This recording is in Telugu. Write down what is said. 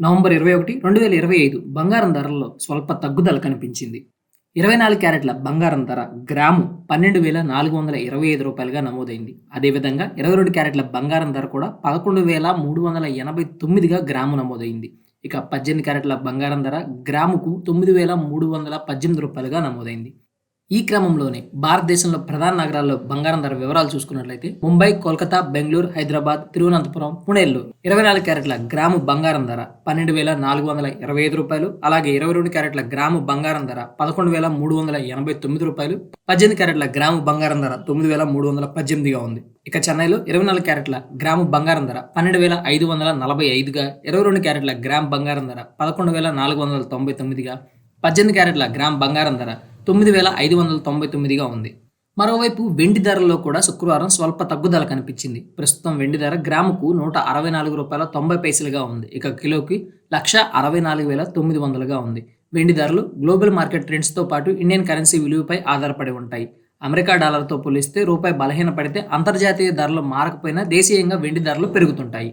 నవంబర్ ఇరవై ఒకటి రెండు వేల ఇరవై ఐదు బంగారం ధరల్లో స్వల్ప తగ్గుదల కనిపించింది. ఇరవై నాలుగు క్యారెట్ల బంగారం ధర గ్రాము పన్నెండు వేల నాలుగు వందల ఇరవై ఐదు రూపాయలుగా నమోదైంది. అదేవిధంగా ఇరవై రెండు క్యారెట్ల బంగారం ధర కూడా పదకొండు వేల మూడు వందల ఎనభై తొమ్మిదిగా గ్రాము నమోదైంది. ఇక పద్దెనిమిది క్యారెట్ల బంగారం ధర గ్రాముకు తొమ్మిది వేల మూడు వందల పద్దెనిమిది రూపాయలుగా నమోదైంది. ఈ క్రమంలోనే భారతదేశంలో ప్రధాన నగరాల్లో బంగారం ధర వివరాలు చూసుకున్నట్లయితే ముంబై కోల్కతా బెంగళూరు హైదరాబాద్ తిరువనంతపురం పుణేల్లో ఇరవై నాలుగు క్యారెట్ల గ్రాము బంగారం ధర పన్నెండు వేల నాలుగు వందల ఇరవై ఐదు రూపాయలు అలాగే ఇరవై రెండు క్యారెట్ల గ్రాము బంగారం ధర పదకొండు వేల మూడు వందల ఎనభై తొమ్మిది రూపాయలు పద్దెనిమిది క్యారెట్ల గ్రాము బంగారం ధర తొమ్మిది వేల మూడు వందల పద్దెనిమిదిగా ఉంది. ఇక చెన్నైలో ఇరవై నాలుగు క్యారెట్ల గ్రాము బంగారం ధర పన్నెండు వేల ఐదు వందల నలభై ఐదుగా ఇరవై రెండు క్యారెట్ల గ్రామ్ బంగారం ధర పదకొండు వేల నాలుగు వందల తొంభై తొమ్మిదిగా పద్దెనిమిది క్యారెట్ల గ్రామ్ బంగారం ధర తొమ్మిది వేల ఐదు వందల తొంభై తొమ్మిదిగా ఉంది. మరోవైపు వెండి ధరల్లో కూడా శుక్రవారం స్వల్ప తగ్గుదల కనిపించింది. ప్రస్తుతం వెండి ధర గ్రాముకు నూట అరవై నాలుగు రూపాయల తొంభై పైసలుగా ఉంది. ఇక కిలోకి లక్ష అరవై నాలుగు వేల తొమ్మిది వందలుగా ఉంది. వెండి ధరలు గ్లోబల్ మార్కెట్ ట్రెండ్స్తో పాటు ఇండియన్ కరెన్సీ విలువపై ఆధారపడి ఉంటాయి. అమెరికా డాలర్తో పోలిస్తే రూపాయి బలహీన పడితే అంతర్జాతీయ ధరలు మారకపోయినా దేశీయంగా వెండి ధరలు పెరుగుతుంటాయి.